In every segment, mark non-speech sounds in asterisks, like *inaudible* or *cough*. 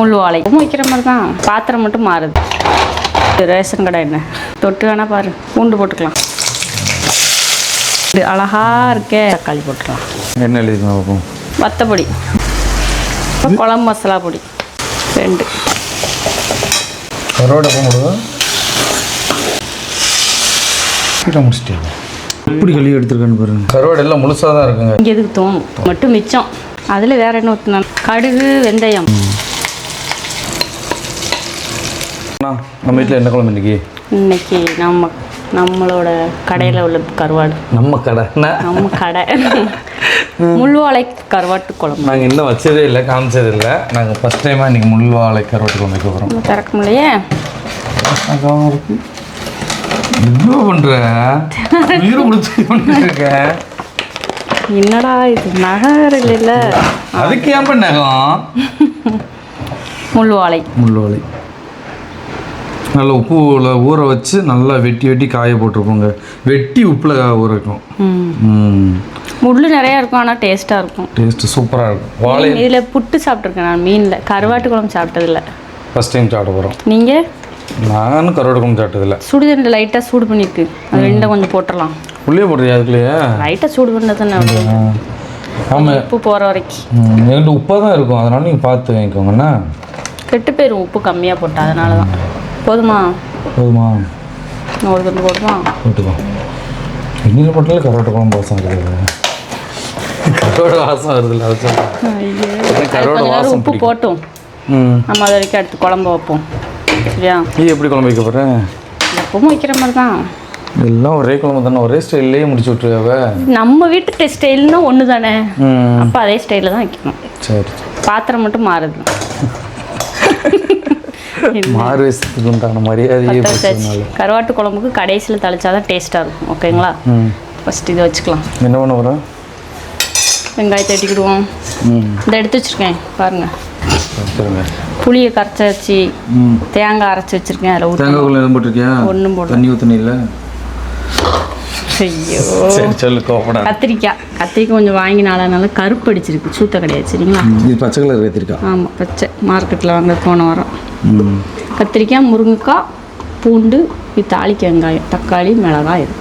முள் வாழை. வைக்கிற மாதிரி தான். பாத்திரம் மட்டும் மாறுது. இது ரேஷன் கடை என்ன? தொட்டு வேணா பாரு. பூண்டு போட்டுக்கலாம். இது அழகா இருக்கே. தக்காளி போட்டுக்கலாம். என்ன எழுதிக்கணும் பார்ப்போம் வத்தப்பொடி. குழம்பு மசாலா பொடி. ரெண்டு. கருவாடை எப்போ முடியும் கீழே முடிச்சிட்டேன் எப்படி கழுவி எடுத்துருக்கேன்னு பாருங்க. கருவாடு எல்லாம் முழுசாக தான் இருக்குங்க. இங்கே எதுக்கு தோணும்? மட்டும் மிச்சம். அதில் வேற என்ன ஊற்றினா கடுகு வெந்தயம். நம்ம வீட்டில் என்ன குழம்பு இன்னைக்கு? இன்னைக்கு நம்ம நம்மளோட கடையில் உள்ள கருவாடு. நம்ம கடை என்ன? நம்ம கடை. முள்வாழை கருவாட்டு குழம்பு. நாங்கள் இன்னும் வச்சதே இல்லை காமிச்சது இல்லை நாங்கள் ஃபஸ்ட் டைமாக இன்றைக்கி முள்வாழை கருவாட்டு குழம்பு வைக்க போகிறோம் இன்னும் திறக்க இருக்கு. இவ்வளோ பண்ணுற உயிரை முடிச்சு பண்ணிட்டு இருக்கேன் என்னடா இது நகர் இல்லைல்ல? அதுக்கு ஏன் பண்ணகம் முள்வாழை முள்ளுவலை நல்லா உப்புல ஊற வச்சு நல்லா வெட்டி வெட்டி காய போட்டிருப்போங்க வெட்டி உப்பில் ஊற வைக்கும் ம். முள் நிறையா இருக்கும் ஆனால் டேஸ்ட்டாக இருக்கும். டேஸ்ட்டு சூப்பராக இருக்கும். வாழை இதில் புட்டு சாப்பிட்ருக்கேன் நான் மீனில். கருவாட்டு குழம்பு சாப்பிட்டதில்ல. ஃபஸ்ட் டைம் சாப்பிட போகிறோம் நீங்கள் நானும் கருவாடு குழம்பு சாப்பிட்டதில்ல. சுடுதண்ணி லைட்டாக சூடு பண்ணியிருக்கு அது ரெண்டும் கொஞ்சம் போட்டுடலாம் உள்ளே போடுறியா அதுக்குள்ளேயே? லைட்டாக சூடு பண்ணது தானே ஆமாம் உப்பு போகிற வரைக்கும் என்கிட்ட உப்பாக தான் இருக்கும். அதனால நீங்கள் பார்த்து வாங்கிக்கோங்கண்ணா கெட்டு போயிடும் உப்பு கம்மியாக போட்டா அதனால தான் போதுமா? போதுமா? ஒரு துண்டு போதுமா போட்டுக்கோ. எண்ணெயில் போட்டாலே கருவாட்டு குழம்பு வாசம் இருக்குது கருவாடு வாசம் வருதுல்ல அது வாசம் உப்பு. போட்டும். நம்ம அது வரைக்கும் அடுத்து குழம்பு வைப்போம். சரியா? நீ எப்படி குழம்பு வைக்க போகிறேன் எப்பவும் வைக்கிற மாதிரி தான் எல்லாம் ஒரே குழம்பு தானே ஒரே ஸ்டைல்லே முடிச்சு விட்ருவாவ நம்ம வீட்டு ஸ்டைல்னா ஒன்று தானே அப்போ அதே ஸ்டைலில் தான் வைக்கணும். சரி. பாத்திரம் மட்டும் மாறுது. *laughs* *laughs* மாறு உண்டான மரியாதையே கருவாட்டு குழம்புக்கு கடைசியில் தளிச்சாதான் டேஸ்ட்டாக இருக்கும் ஓகேங்களா? ஃபஸ்ட் இதை வச்சுக்கலாம். என்ன பண்ண போகிறேன் வெங்காயத்தை வெட்டிக்கிடுவோம் இதை எடுத்து வச்சுருக்கேன் பாருங்கள் புளியை கரைச்சி வச்சு தேங்காய் அரைச்சி வச்சுருக்கேன் அதில் தேங்காய் ஒன்றும் போடல. தண்ணி ஊற்றுனில்ல ஐயோ. சரி சொல்லு கோப்படா கத்திரிக்காய். கத்திரிக்காய் கொஞ்சம் வாங்கி நாளானால கருப்பு அடிச்சிருக்கு. சூத்த கிடையாது சரிங்களா? இது பச்சை கலர் ஏற்றிருக்கா ஆமாம் பச்சை. மார்க்கெட்டில் வாங்க போன வாரம். கத்திரிக்காய் முருங்கைக்காய் பூண்டு இது தாளிக்க வெங்காயம். தக்காளி மிளகாய் இது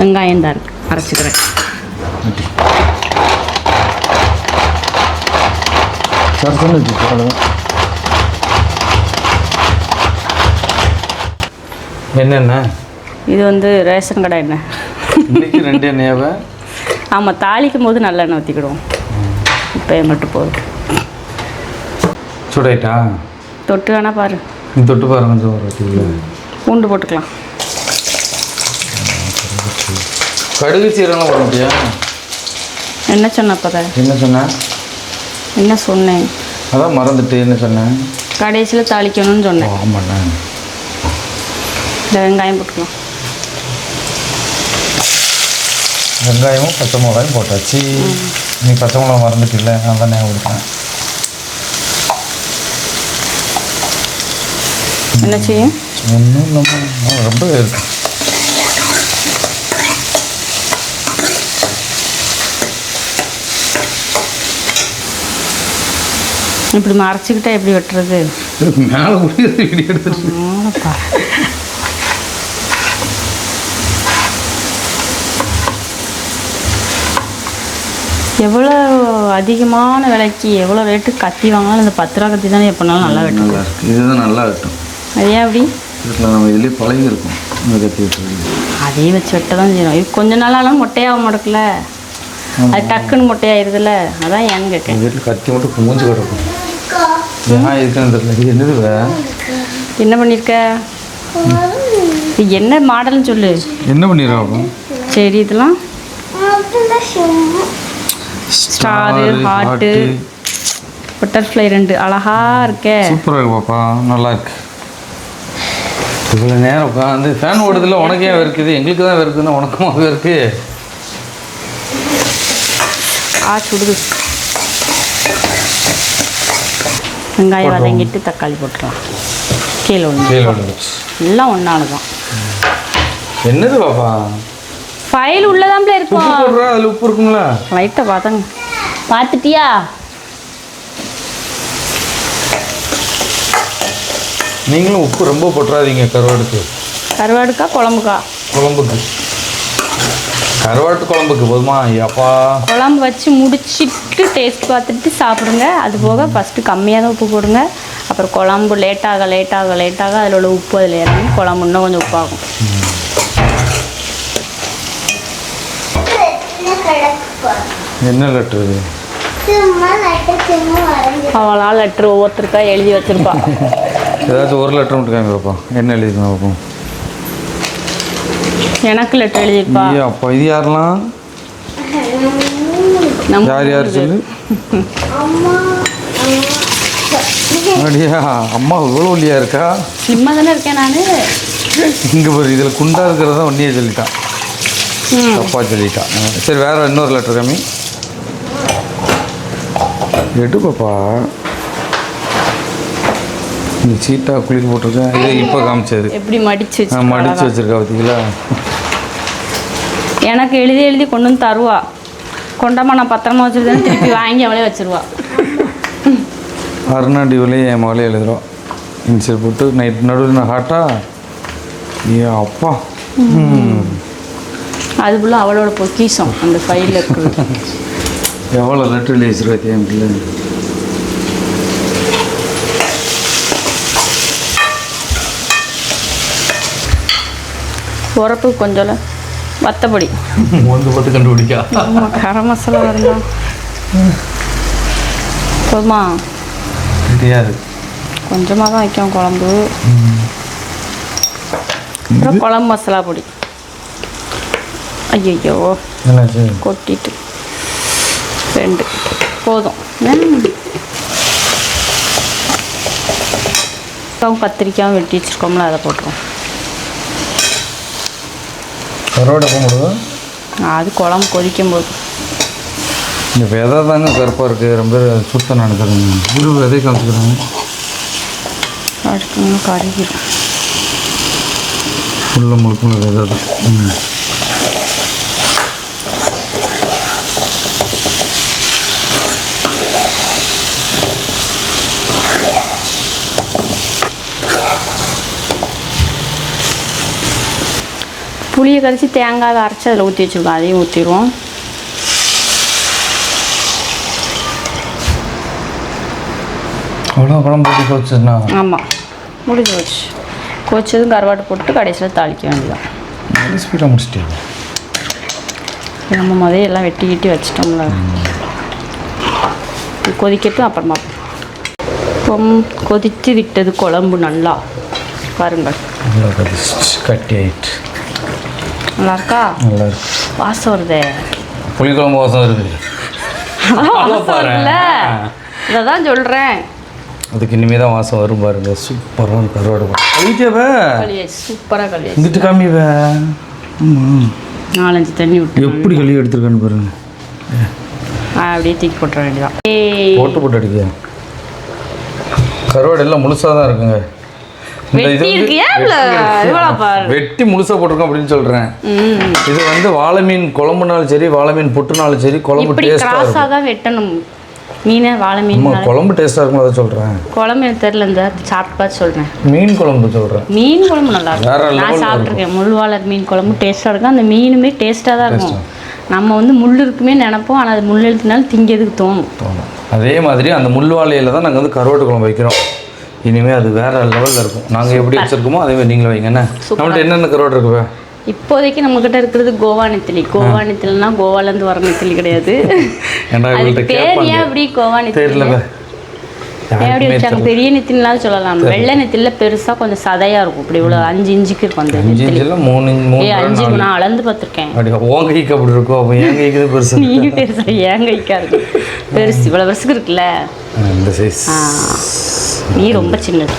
வெங்காயம் தான் இருக்குது அரைச்சிக்கிறேன். என்னென்ன? இது வந்து ரேஷன் கடை எண்ணெய் இன்னைக்கு ரெண்டு எண்ணெயாவை ஆமாம் தாளிக்கும் போது நல்லெண்ணெய் ஊற்றிக்கிடுவோம் இப்போ மட்டும் போதும் சுடாயிட்டா? தொட்டு வேணா பாரு. நீ தொட்டு பாருங்க கொஞ்சம் ஒரு வாட்டி பூண்டு போட்டுக்கலாம். கடுகு சீரகம் போட முடியா என்ன சொன்ன அப்போ என்ன சொன்னேன் என்ன சொன்னேன்? அதான் மறந்துட்டு என்ன சொன்னேன் கடைசியில் தாளிக்கணும்னு சொன்னேன். ஆமாண்ணா. இந்த வெங்காயம் போட்டுக்கலாம். வெங்காயமும் பச்சை மிளகாயும் போட்டாச்சு. நீ பச்சை மிளகா மறந்துட்டில்ல நான் தான் ஞாபகம் என்ன செய்யும்? ஒன்றும் இல்லாமல் ரொம்ப இருக்கு இப்படி மறைச்சிக்கிட்டா எப்படி வெட்டுறது? மேலே முடியாது வீடியோ எடுத்துட்டு ஆமாப்பா. எவ்வளோ அதிகமான விலைக்கு எவ்வளோ ரேட்டு கத்தி வாங்கினாலும் இந்த பத்து ரூபா கத்தி தானே எப்போனாலும் நல்லா வெட்டும் நல்லா இருக்கு. இதுதான் நல்லா இருக்கும் அது ஏன் அப்படி? இதில் நம்ம இதுலேயே பழகி இருக்கோம். இந்த கத்தி அதையும் வச்சு வெட்ட தான் செய்யணும் இது கொஞ்ச நாளாலும் மொட்டையாக மாட்டேக்கல அது டக்குன்னு மொட்டையாயிருதுல்ல? அதான் ஏன்னு எங்கள் வீட்டில் கத்தி மட்டும் குமிஞ்சு கிடக்கும். ஏன் இருக்குன்னு தெரியல. இது என்னது வே? என்ன பண்ணியிருக்க இது என்ன மாடல்னு சொல்லு. என்ன பண்ணிடுறோம் சரி இதெல்லாம்? ஸ்டாரு ஹார்ட்டு பட்டர்ஃப்ளை ரெண்டு அழகா இருக்கே. சூப்பராக இருக்கு பாப்பா நல்லா இருக்கு. இவ்வளோ நேரம் உட்காந்து ஃபேன் ஓடுதில்ல உனக்கு இருக்குது எங்களுக்கு தான் இருக்குதுன்னா உனக்கும் இருக்கு. ஆ சுடுது. வெங்காயம் வதங்கிட்டு தக்காளி போட்டுக்கலாம். கீழே ஒன்று எல்லாம் ஒன்றால தான் என்னது பாப்பா? ஃபைல் உள்ளதாம்ல உப்பு இருக்கும் போடுறா அதில் உப்பு இருக்குங்களா லைட்டாக பார்த்தாங்க பார்த்துட்டியா நீங்களும் உப்பு ரொம்ப போட்டுறாதீங்க கருவாடுக்கு. கருவாடுக்கா குழம்புக்கா? குழம்புக்கு. கருவாட்டு குழம்புக்கு போதுமா அப்பா குழம்பு வச்சு முடிச்சிட்டு டேஸ்ட் பார்த்துட்டு சாப்பிடுங்க. அது போக ஃபஸ்ட்டு கம்மியாக தான் உப்பு போடுங்க. அப்புறம் குழம்பு லேட்டாக லேட்டாக லேட்டாக அதில் உள்ள உப்பு அதில் இறங்கி குழம்பு இன்னும் கொஞ்சம் உப்பாகும். என்ன சும்மா சும்மா வரைஞ்சி அவளால் லெட்ரு ஒவ்வொருத்தருக்கா எழுதி வச்சிருப்பா. *laughs* ஏதாச்சும் ஒரு லெட்டர் மட்டும் காமி பார்ப்போம் என்ன எழுதிக்கணும் பார்ப்போம் எனக்கு லெட்ரு எழுதியிருப்பா. ஐயா அப்பா இது யாரெல்லாம்? நம்ம யார் யார் சொல்லு? அம்மா அப்படியா? அம்மா இவ்வளோ ஒல்லியா இருக்கா? ஸ்லிம்மாக தானே இருக்கேன் நான். இங்கே ஒரு இதில் குண்டா இருக்கிறத ஒன்றியே சொல்லிட்டான். தப்பா சொல்லிட்டான் அஹ் சரி வேற இன்னொரு லெட்டர் காமி எடு பாப்பா இந்த சீட்டா குளிர் போட்டிருக்கேன். இது இப்போ காமிச்சது. எப்படி மடிச்சு வச்சு மடிச்சு வச்சிருக்கா பார்த்தீங்களா எனக்கு எழுதி எழுதி கொண்டு வந்து தருவா. கொண்டாமா நான் பத்திரமா வச்சிருந்தேன் திருப்பி வாங்கி அவளே வச்சிருவா. அருணாடிவிலையும் என் மகளே எழுதுறோம். இன்சியல் போட்டு நைட் நடுவில் நான் ஹாட்டா? ஏ அப்பா. ம். அது ஃபுல்லாக அவளோட பொக்கிஷம் அந்த ஃபைலில் இருக்குது எவ்வளோ லெட்டர் எழுதி வச்சிருக்கா என் பிள்ளை? உரப்பு கொஞ்சம் வத்தப்பொடி. வந்து பார்த்து கண்டுபிடிக்கா. ஆமாம் கரம் மசாலா வருமா? போதுமா? தெரியாது கொஞ்சமாக தான் வைக்கும் குழம்பு. அப்புறம் குழம்பு மசாலா பொடி. ஐயோ என்னாச்சு? கொட்டிட்டு. ரெண்டு. போதும். கத்திரிக்காயும் வெட்டி வச்சுருக்கோம்ல அதை போட்டுருவோம். அது குழம்பு கொதிக்கும் போது இந்த விதை தாங்க கருப்பாக இருக்குது ரொம்ப சுத்தம் நடக்குதுங்க ஒரு விதை காமிச்சுக்கிறாங்க. அடுத்து கருகிடும் உள்ள முழுக்க விதை தான். புளியை கரைச்சி தேங்காய் அரைச்சி அதில் ஊற்றி வச்சுருக்கோம் அதையும் ஊற்றிடுவோம் அவ்வளோ குழம்பு ஆமாம் முடிஞ்சு போச்சு கொச்சதும் கருவாட்டு போட்டு கடைசியில் தாளிக்க வேண்டியதான் ஸ்பீடாக நம்ம முதல்ல எல்லாம் வெட்டி கிட்டி வச்சிட்டோம்ல கொதிக்கட்டும் அப்புறமா கொதித்து விட்டது குழம்பு நல்லா பாருங்கள் கட்டி ஆயிட்டு நல்லா இருக்கா நல்லா இருக்கு வாசம் வருதே. புளிக்குழம்பு வாசம் வருதுல்ல இதை தான் சொல்கிறேன் அதுக்கு இனிமே தான் வாசம் வரும் பாருங்க. சூப்பராக கருவாடு கழிக்கவே கழியாச்சு சூப்பராக கழியாச்சு இங்கிட்டு காமிவே நாலஞ்சு தண்ணி விட்டு. எப்படி கழுவி எடுத்துருக்கான்னு பாருங்க. அப்படியே தூக்கி போட்டுற வேண்டியதான் போட்டு போட்டு அடிக்க. கருவாடு எல்லாம் முழுசாக தான் இருக்குங்க. வெட்டி முழுசாக போட்டிருக்கோம் அப்படின்னு சொல்கிறேன் ம். இது வந்து வாழை மீன் குழம்புனாலும் சரி வாழை மீன் புட்டுனாலும் சரி குழம்பு கிராஸாக தான் வெட்டணும். மீனை வாழை மீன் குழம்பு டேஸ்ட்டாக இருக்கும் அதை சொல்கிறேன் குழம்பு எனக்கு தெரில இந்த சாப்பிட்டு பார்த்து சொல்கிறேன் மீன் குழம்பு சொல்கிறேன் மீன் குழம்பு நல்லா இருக்கும். நான் சாப்பிட்ருக்கேன் முள்வாளர் மீன் குழம்பு டேஸ்ட்டாக இருக்கும். அந்த மீனுமே டேஸ்ட்டாக தான் இருக்கும். நம்ம வந்து முள் இருக்குமே நினைப்போம். ஆனால் அது முள் எழுத்தினாலும் திங்கிறதுக்கு தோணும். தோணும். அதே மாதிரி அந்த முள் வாழையில தான் நாங்கள் வந்து கருவாட்டு குழம்பு வைக்கிறோம். இனிமேல் அது வேற லெவலில் இருக்கும். நாங்கள் எப்படி வச்சிருக்கோமோ அதே மாதிரி நீங்களும் வைங்க என்ன? நம்மள்ட்ட என்னென்ன கருவாடு இருக்குவே இப்போதைக்கு நம்மக்கிட்ட இருக்கிறது கோவா நெத்திலி. கோவா நெத்திலினா கோவாலேருந்து வர நெத்திலி கிடையாது. *laughs* பேர் ஏன் அப்படி கோவா நெத்திலி? அப்படி வச்சாங்க? பெரிய நெத்திலாம் சொல்லலாம். வெள்ளை நெத்தில பெருசா கொஞ்சம் சதையா இருக்கும். இப்படி இவ்வளோ அஞ்சு இன்ச்சுக்கு இருக்கும் அந்த நெத்திலி. மூணு மூணு அஞ்சு நான் அளந்து பார்த்துருக்கேன். உன் கைக்கு அப்படி இருக்கும். அப்போ என் கைக்கு தான் பெருசு. நீ பெருசா ஏன் கைக்கா இருக்கு. பெருசு. இவ்வளோ பெருசுக்கு இருக்குல்ல? இந்த சைஸ் நீ ரொம்ப சின்னது.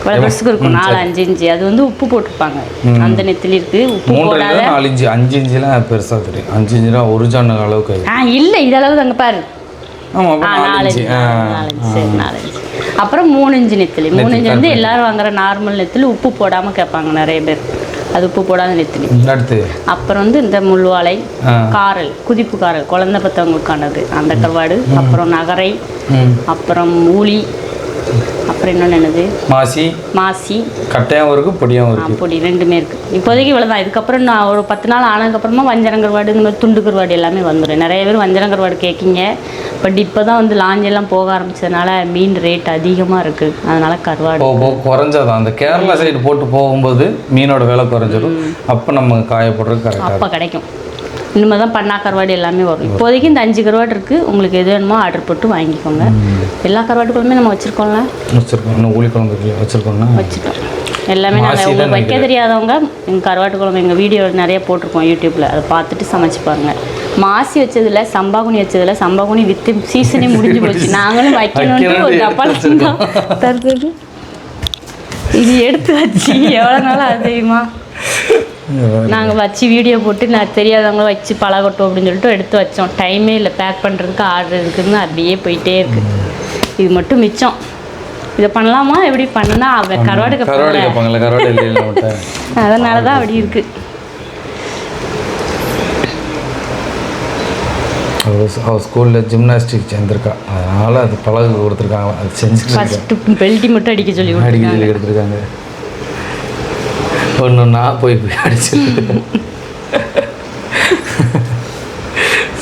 இவ்வளோ பெருசுக்கு இருக்கும். நாலு அஞ்சு இன்ச்சு அது வந்து உப்பு போட்டிருப்பாங்க அந்த நெத்திலி இருக்கு. உப்பு போடாத. நாலு இன்ச்சு அஞ்சு இன்ச்சுலாம் பெருசாக தெரியும். அஞ்சு இன்ச்சுலாம் ஒரு ஜான் அளவுக்கு. ஆ இல்லை. இதளவு அங்கே பாரு. நாலு நாலஞ்சு சரி நாலஞ்சு அப்புறம் மூணு இன்ச்சு நெத்திலி. மூணு இன்ச்சு வந்து எல்லாரும் வாங்குற நார்மல் நெத்திலி. உப்பு போடாமல் கேட்பாங்க நிறைய பேர். அது உப்பு போடாத நெத்திலி. அடுத்து. அப்புறம் வந்து இந்த முள்வாழை. காரல் குதிப்பு காரல். குழந்தை பத்தவங்களுக்கானது. அந்த கருவாடு. அப்புறம் நகரை. ம். அப்புறம் ஊளி அப்புறம் இன்னொன்று என்னது? மாசி. மாசி. கட்டையாகவும் இருக்குது பொடியாகவும் இருக்குது பொடி ரெண்டுமே இருக்குது இப்போதைக்கு இவ்வளோ தான் இதுக்கப்புறம் நான் ஒரு பத்து நாள் ஆனதுக்கப்புறமா வஞ்சரம் கருவாடு இந்த மாதிரி துண்டு கருவாடு எல்லாமே வந்துடும் நிறைய பேர் வஞ்சரம் கருவாடு கேட்கிங்க. பட் இப்போ தான் வந்து லாஞ்செல்லாம் போக ஆரம்பிச்சதுனால மீன் ரேட் அதிகமாக இருக்குது அதனால கருவாடு. குறைஞ்சாதான் அந்த கேரளா சைடு போட்டு போகும்போது மீனோட விலை குறைஞ்சிடும் அப்போ நம்ம காய போடுறது கரெக்டாக அப்போ கிடைக்கும். இனிமேல் தான் பண்ணா கருவாடு எல்லாமே வரும். இப்போதைக்கு இந்த அஞ்சு கருவாடு இருக்குது உங்களுக்கு எது வேணுமோ ஆர்டர் போட்டு வாங்கிக்கோங்க. எல்லா கருவாட்டுக்குள்ளுமே நம்ம வச்சுருக்கோம்ல? வச்சுருக்கோம். இன்னும் ஊழி குழம்பு வச்சுருக்கோம்னா வச்சுட்டோம். எல்லாமே நாங்கள் உங்களுக்கு வைக்க. தெரியாதவங்க எங்கள் கருவாட்டு குழம்பு எங்கள் வீடியோ நிறைய போட்டிருக்கோம் யூடியூப்பில் அதை பார்த்துட்டு சமைச்சு பாருங்க. மாசி வச்சதில்ல சம்பாகுனி வச்சதில்ல சம்பாகுனி வித்து சீசனே முடிஞ்சு போச்சு. *laughs* நாங்களும் வைக்கணும்னு ஒரு டப்பால. *laughs* தருது. இது எடுத்து வச்சு எவ்வளோ நாள் அது தெரியுமா? நாங்கள் வச்சு வீடியோ போட்டு நான் தெரியாதவங்கள வச்சு பழகட்டும் அப்படின்னு சொல்லிட்டு எடுத்து வச்சோம். டைமே இல்லை. பேக் பண்ணுறதுக்கு ஆர்டர் இருக்குதுன்னு அப்படியே போயிட்டே இருக்கு. இது மட்டும் மிச்சம். இதை பண்ணலாமா? எப்படி பண்ணா அவன் கருவாடு அதனால தான் அப்படி இருக்கு. அவள் ஸ்கூலில் ஜிம்னாஸ்டிக் சேர்ந்துருக்கா. அதனால் அது பழகு கொடுத்துருக்காங்க. அது ஃபஸ்ட்டு பெல்ட்டி மட்டும் அடிக்க சொல்லி அடிக்க சொல்லி எடுத்துருக்காங்க ஒன்று நான் போய் போய் அடிச்சிருக்கேன்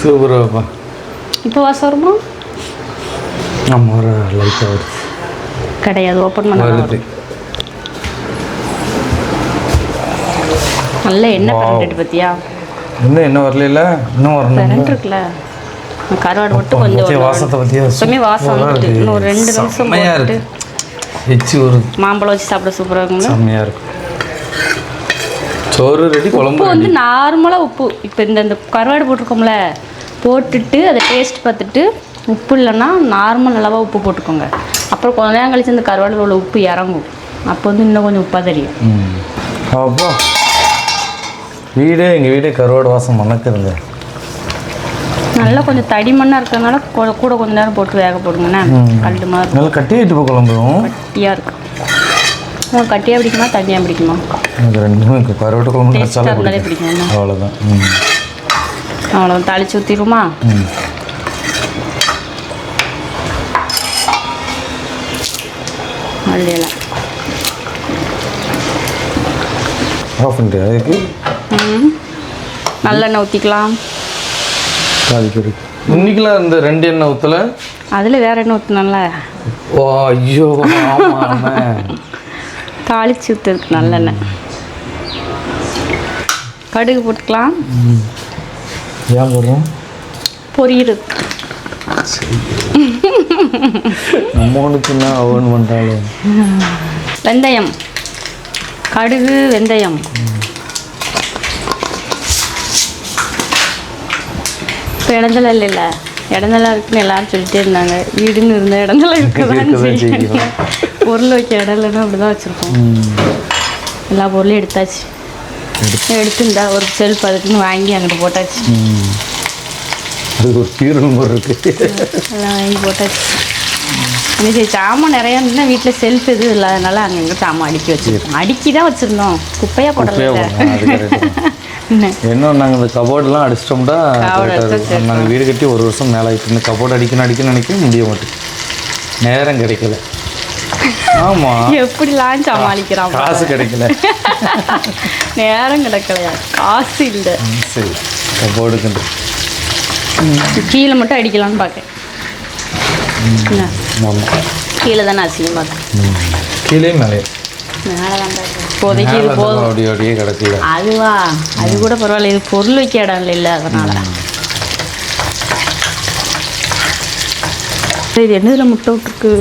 சூப்பராப்பா இப்போ வாசம் வருமா? நம்ம வர லைட்டாக வருது. கிடையாது ஓப்பன் பண்ண வருது. நல்ல எண்ணெய். கரண்ட் பத்தியா? இன்னும் என்ன வரல இன்னும் வரணும் கரண்ட் இருக்குல்ல கருவாடு மட்டும் கொஞ்சம் வாசத்தை பத்தியா? எப்பவுமே வாசம் இன்னும் ஒரு ரெண்டு நிமிஷம் இருக்கு. எச்சி ஒரு மாம்பழம் வச்சு சாப்பிட சூப்பராக இருக்குங்களா செம்மையா இருக்கும் சோறு ரெடி குழம்பு வந்து நார்மலாக உப்பு. இப்போ இந்த இந்த கருவாடு போட்டிருக்கோம்ல போட்டுட்டு அதை டேஸ்ட் பார்த்துட்டு உப்பு இல்லைன்னா நார்மல் அளவாக உப்பு போட்டுக்கோங்க. அப்புறம் கொஞ்ச நேரம் கழிச்சு இந்த கருவாடில் உள்ள உப்பு இறங்கும். அப்போ வந்து இன்னும் கொஞ்சம் உப்பாக தெரியும். அப்பா வீடே எங்கள் வீடே கருவாடு வாசம் மணக்குதுங்க. நல்லா கொஞ்சம் தடிமண்ணாக இருக்கிறதுனால கூட கொஞ்ச நேரம் போட்டு வேக போடுங்கண்ணே கல் மாதிரி நல்லா கட்டி வைட்டு போ குழம்பும் கட்டியாக இருக்கும் கட்டியாக பிடிக்குமா தண்ணியாக பிடிக்குமா? எனக்கு ரெண்டுமே எனக்கு கருவாட்டு குழம்பு வச்சாலே பிடிக்கும். அவ்வளோதான் அவ்வளோ தாளிச்சு ஊற்றிடுமா ம். மல்லியெல்லாம். ஆஃப் பண்ணிட்டு அதுக்கு? ம். நல்லெண்ணெய் ஊற்றிக்கலாம் தாளிக்கறி இன்னைக்கெல்லாம் இந்த ரெண்டு எண்ணெய் ஊற்றல அதில் வேற எண்ணெய் ஊற்றினால ஓ ஐயோ ஆமாம் *laughs* தாளிச்சு ஊற்றுருக்கு நல்லெண்ணெய். கடுகு போட்டுக்கலாம். ஏன் போடுறோம்? பொரியுது அம்மனுக்குன்னா அவன் பண்ணுறாளே வெந்தயம். கடுகு வெந்தயம். இப்போ இடஞ்சல இல்லைல்ல இடஞ்சலாம் இருக்குன்னு எல்லாரும் சொல்லிட்டே இருந்தாங்க. வீடுன்னு இருந்த இடஞ்சல *laughs* இருக்குதான். பொருள் வைக்க இடம் இல்லைன்னா அப்படி தான் வச்சுருக்கோம் எல்லா பொருளையும் எடுத்தாச்சு. எடுத்து. இந்த ஒரு செல்ஃப் அதுக்குன்னு வாங்கி அங்கிட்டு போட்டாச்சு. அது ஒரு மாதிரி இருக்கு. எல்லாம் வாங்கி போட்டாச்சு. இது சாமான் நிறையா இருந்தால் வீட்டில் செல்ஃப் எதுவும் இல்லாதனால அங்கங்கே சாமான் அடுக்கி வச்சுருக்கோம். அடுக்கி தான் வச்சுருந்தோம். குப்பையாக குப்பையா போடல இன்னும் நாங்கள் இந்த கபோர்டெலாம் அடிச்சிட்டோம்னா. நாங்கள் வீடு கட்டி ஒரு வருஷம் மேலே ஆகிட்டு இந்த கபோர்டு அடிக்கணும் அடிக்கணும் நினைக்க முடிய மாட்டேங்குது. நேரம் கிடைக்கல. ஆமாம் எப்படிலாம் சமாளிக்கிறான். காசு கிடைக்கல. *laughs* நேரம் கிடக்கலையா? காசு இல்லை. சரி. கபோர்டுக்குண்டு கீழே மட்டும் அடிக்கலாம்னு பார்க்கேன் ஆமாம் கீழே தானே அசிங்கம் பார்த்தேன் கீழே மேலே. இப்போதைக்கு இது போதும். அப்படியே அப்படியே கிடக்கல அதுவா? அது கூட பரவாயில்ல. இது பொருள் வைக்க இடம் இல்லை அதனால. இது என்னதுல முட்டை விட்டுருக்கு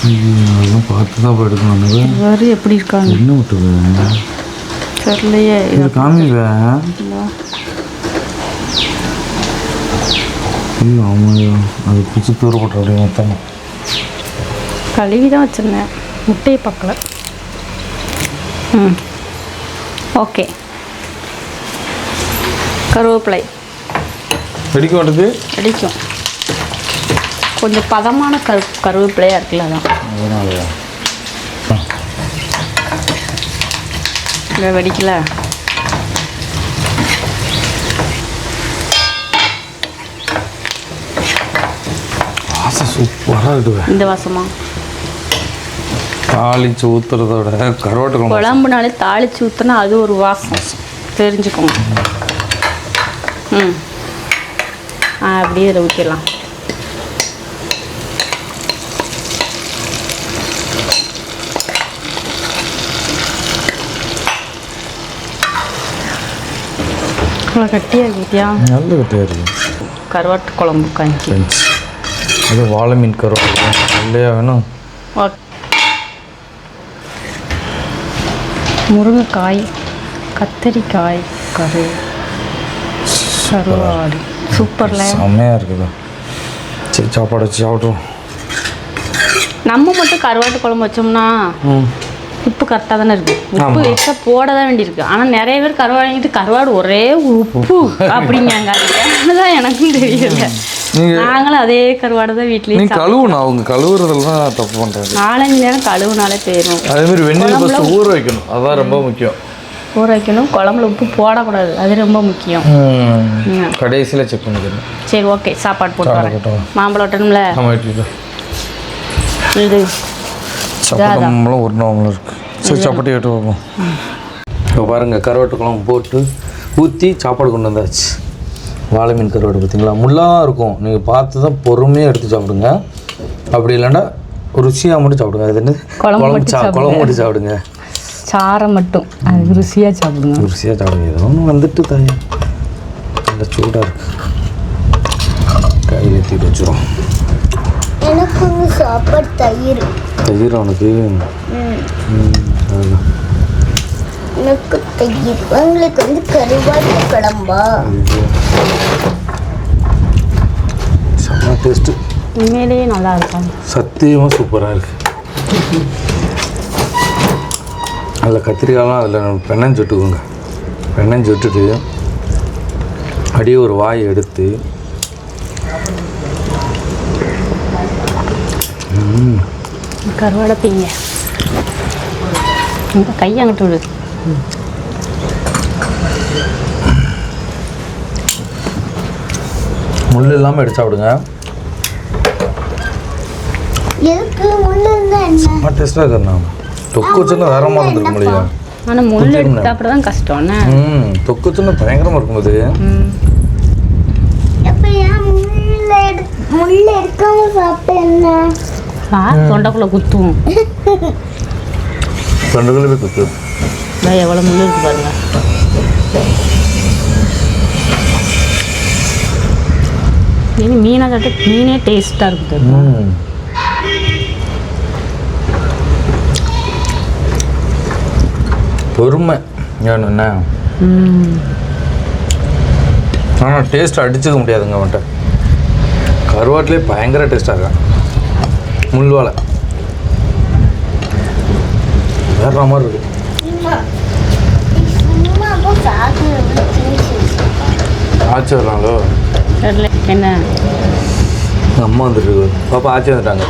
அதெல்லாம் பார்த்து தான் எடுக்கணும் வேறு எப்படி இருக்காங்க? என்ன விட்டுருவேன் தெரியலையே இது இது காமிவேன் இல்லை. ஆமாம் அது பிடிச்சி தூரப்பட்டு அப்படியே மொத்தமாக கழுவி தான் வச்சுருந்தேன். முட்டையை பார்க்கல. ம். ஓகே. கருவேப்பிலை. வெடிக்க மாட்டேது அடிக்கும் கொஞ்சம் பதமான கரு கருவேப்பிலையாக இருக்குல்ல அதான். வெடிக்கல. வாசம் சூப்பராக இருக்குவே இந்த வாசமா? தாளிச்சு ஊற்றுறதோட கருவாட்டு குழம்பு குழம்புனாலே தாளிச்சு ஊற்றினா அது ஒரு வாசம். தெரிஞ்சுக்கோங்க. ம். அப்படியே இதில் ஊற்றிடலாம் இவ்வளோ இருக்கியா நல்ல கட்டியாக இருக்கு. கருவாட்டு குழம்பு கஞ்சி ஃப்ரெண்ட்ஸ் அது வாழை மீன் கருவாட்டு இல்லையா வேணும். முருங்கைக்காய் கத்தரிக்காய் கரு கருவாடு. சூப்பர்ல செம்மையாக இருக்குது? சரி சாப்பாடு வச்சு சாப்பிட்ருவோம் நம்ம மட்டும் கருவாட்டு குழம்பு வச்சோம்னா உப்பு கரெக்டாக தானே இருக்கு. உப்பு. எக்ஸ்ட்ரா போட தான் வேண்டியிருக்கு. ஆனால் நிறைய பேர் கருவாடு வாங்கிட்டு கருவாடு ஒரே உப்பு அப்படிங்காங்க அது ஏன்னுதான் எனக்கும் தெரியல. நீங்கள் நாங்களும் அதே கருவாடு தான் நீ வீட்லேயும் கழுவணும் அவங்க கழுவுறதுல தான் தப்பு பண்ணுறாங்க நாலஞ்சு நேரம் கழுவுனாலே போயிடும் அதேமாதிரி வெந்நீர் ஃபஸ்ட்டு ஊற வைக்கணும். அதான் ரொம்ப முக்கியம். ஊற வைக்கணும். குழம்புல உப்பு போடக்கூடாது. அது ரொம்ப முக்கியம். கடைசியில் செக் பண்ணிக்கணும். சரி ஓகே சாப்பாடு போட்டு வரேன். மாம்பழம் ஒட்டணும்ல இது சப்பட்டம்லாம் ஒரு நாவலும் இருக்குது சரி சப்பாத்தி எடுத்து வைப்போம் இப்போ பாருங்கள் கருவாட்டு குழம்பு போட்டு ஊற்றி சாப்பாடு கொண்டு வந்தாச்சு. வாழை மீன் கருவாடு பார்த்தீங்களா? முள்ளாக இருக்கும். நீங்கள் பார்த்து தான் பொறுமையாக எடுத்து சாப்பிடுங்க. அப்படி இல்லைன்னா ருசியாக மட்டும் சாப்பிடுங்க. அது என்ன குழம்பு சா குழம்பு மட்டும் சாப்பிடுங்க. சாரம் மட்டும். அது ருசியாக சாப்பிடுங்க. ருசியாக சாப்பிடுங்க. ஏதோ ஒன்று வந்துட்டு தாய். நல்ல சூடாக இருக்கு. கையில் தீட்டு வச்சுரும். எனக்கு வந்து சாப்பாடு தயிர். தயிர் அவனுக்கு. எனக்கு தயிர். உங்களுக்கு வந்து கருவாட்டு குழம்பா. செம்ம டேஸ்ட்டு உண்மையிலேயே நல்லா இருக்கும். சத்தியமாக சூப்பராக இருக்கு. அதில் கத்திரிக்காயெலாம் அதில் பெண்ணஞ்சு விட்டுக்கோங்க பெண்ணஞ்சு விட்டுட்டு அப்படியே ஒரு வாய் எடுத்து கருவாடை பீங்க இந்த கையை அங்கிட்டு விடு. முள் இல்லாமல் எடுத்து சாப்பிடுங்க எதுக்கு முள்ளு இருந்தா என்ன? செம்ம டேஸ்ட்டாக இருக்குண்ணா தொக்கு வச்சுன்னா வேறமாக இருந்திருக்க முடியும் ஆனால் முள் எடுத்து சாப்பிட தான் கஷ்டம் என்ன? ம் தொக்கு வச்சுன்னா பயங்கரமாக இருக்கும் அது ம். எப்ப ஏன் முள்ள எடு முள்ள எடுக்காம சாப்பிட்டேன் தொண்டைக்குள்ளே குத்துவோம். ரெண்டு கிலோ போய் இதோ எவ்வளோ முள் இருக்கு பாருங்க. இனி மீனை கட்டு மீனே டேஸ்ட்டாக இருக்குது பொறுமை வேணும்ண்ணா ஆனால் டேஸ்ட் அடிச்சுக்க முடியாதுங்க அவன்கிட்ட. கருவாட்டிலே பயங்கர டேஸ்ட்டாக இருக்கான். முள்வாலை. வேற மாதிரி இருக்கு. சும்மா சும்மா அப்போ சாப்பிட்டு ஆச்சி வர்றாங்களோ தெரியல என்ன? அம்மா வந்துட்டு பாப்பா ஆச்சி வந்துட்டாங்க.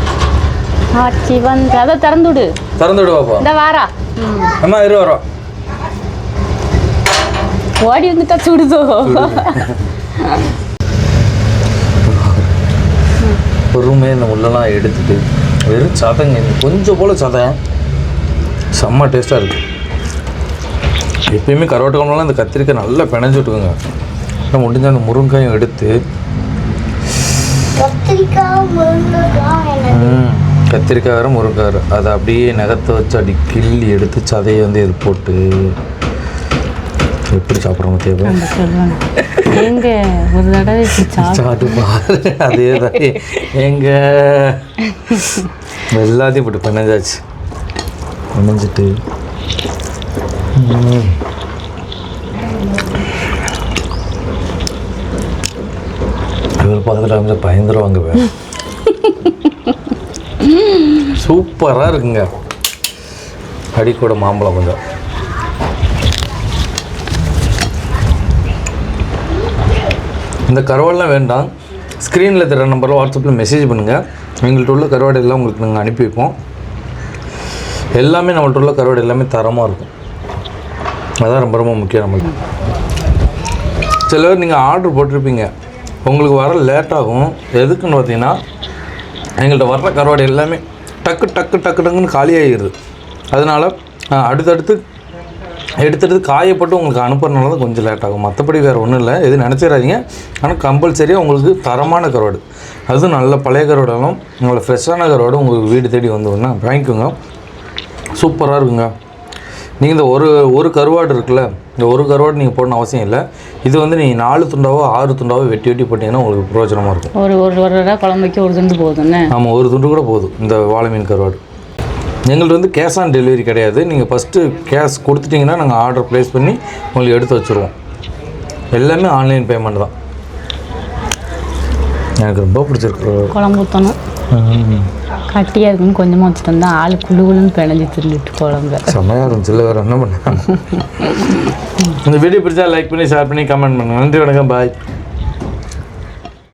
ஆச்சி வந்து அதை திறந்து விடு. திறந்து விடு பாப்பா. இந்த வாரா. அம்மா இரு வரோம் ஓடி வந்துட்டா சுடுதோ. *laughs* பொறுமையாக இந்த முள்ளெல்லாம் எடுத்துட்டு வெறும் சதங்க கொஞ்சம் போல் சதம். செம்ம டேஸ்ட்டாக இருக்குது எப்பயுமே கருவாட்டு குழம்புலாம் இந்த கத்திரிக்காய் நல்லா பிணைஞ்சு விட்டுக்குங்க. அப்புறம் முடிஞ்ச அந்த முருங்காயும் எடுத்து. கத்திரிக்காய் வேறு முருங்காய் அதை அப்படியே நகத்தை வச்சு அடி கிள்ளி எடுத்து சதையை வந்து இது போட்டு எப்படி சாப்பிட்றோம் தேவை? எங்க ஒரு தடவை *laughs* சாப்பிட்டு அதே தான் எங்க எல்லாத்தையும் போட்டு பிணைஞ்சாச்சு பிணைஞ்சிட்டு. இவர் பக்கத்தில் வந்து பயந்துருவாங்க. *laughs* சூப்பராக இருக்குங்க. அடிக்கூட மாம்பழம் கொஞ்சம். இந்த கருவாடெலாம் வேண்டாம். ஸ்க்ரீனில் தர நம்பரில் வாட்ஸ்அப்பில் மெசேஜ் பண்ணுங்கள் எங்கள்கிட்ட உள்ள கருவாடு எல்லாம் உங்களுக்கு நாங்கள் அனுப்பி வைப்போம். எல்லாமே நம்மள்ட்ட உள்ள கருவாடு எல்லாமே தரமாக இருக்கும். அதான் ரொம்ப ரொம்ப முக்கியம் நம்மளுக்கு. சில பேர் நீங்கள் ஆர்டர் போட்டிருப்பீங்க. உங்களுக்கு வர லேட் ஆகும். எதுக்குன்னு பார்த்தீங்கன்னா எங்கள்கிட்ட வர்ற கருவாடு எல்லாமே டக்கு டக்கு டக்கு டக்குன்னு காலியாகிடுது அதனால் அடுத்தடுத்து எடுத்துட்டு காயப்பட்டு உங்களுக்கு அனுப்புறதுனால தான் கொஞ்சம் லேட் ஆகும். மற்றபடி வேறு ஒன்றும் இல்லை. எதுவும் நினச்சிடாதீங்க. ஆனால் கம்பல்சரியாக உங்களுக்கு தரமான கருவாடு. அதுவும் நல்ல பழைய கருவாடாலும் உங்களை ஃப்ரெஷ்ஷான கருவாடு உங்களுக்கு வீடு தேடி வந்துன்னா வாங்கிக்கோங்க. சூப்பராக இருக்குங்க. நீங்கள் இந்த ஒரு ஒரு கருவாடு இருக்குல்ல இந்த ஒரு கருவாடு நீங்கள் போடணும் அவசியம் இல்லை. இது வந்து நீங்கள் நாலு துண்டாவோ ஆறு துண்டாவோ வெட்டி வெட்டி போட்டிங்கன்னா உங்களுக்கு பிரயோஜனமாக இருக்கும். ஒரு ஒரு குழம்புக்கு ஒரு துண்டு போதும்ண்ணே ஆமாம் ஒரு துண்டு கூட போதும். இந்த வாழை மீன் கருவாடு. எங்கள்ட்ட வந்து கேஷ் ஆன் டெலிவரி கிடையாது. நீங்கள் ஃபஸ்ட்டு கேஷ் கொடுத்துட்டிங்கன்னா நாங்கள் ஆர்டர் ப்ளேஸ் பண்ணி உங்களுக்கு எடுத்து வச்சுருவோம். எல்லாமே ஆன்லைன் பேமெண்ட் தான். எனக்கு ரொம்ப பிடிச்சிருக்கு குழம்பு ஊற்றணும் கட்டியாக இருக்குன்னு கொஞ்சமாக வச்சுட்டு வந்தா ஆள் குழு குழுன்னு பிணைஞ்சு திருந்துட்டு குழம்பு. செம்மையாக இருந்துச்சு. இல்லை வேறு என்ன பண்ண? *laughs* இந்த வீடியோ பிடிச்சா லைக் பண்ணி ஷேர் பண்ணி கமெண்ட் பண்ணுங்கள் நன்றி வணக்கம். பாய்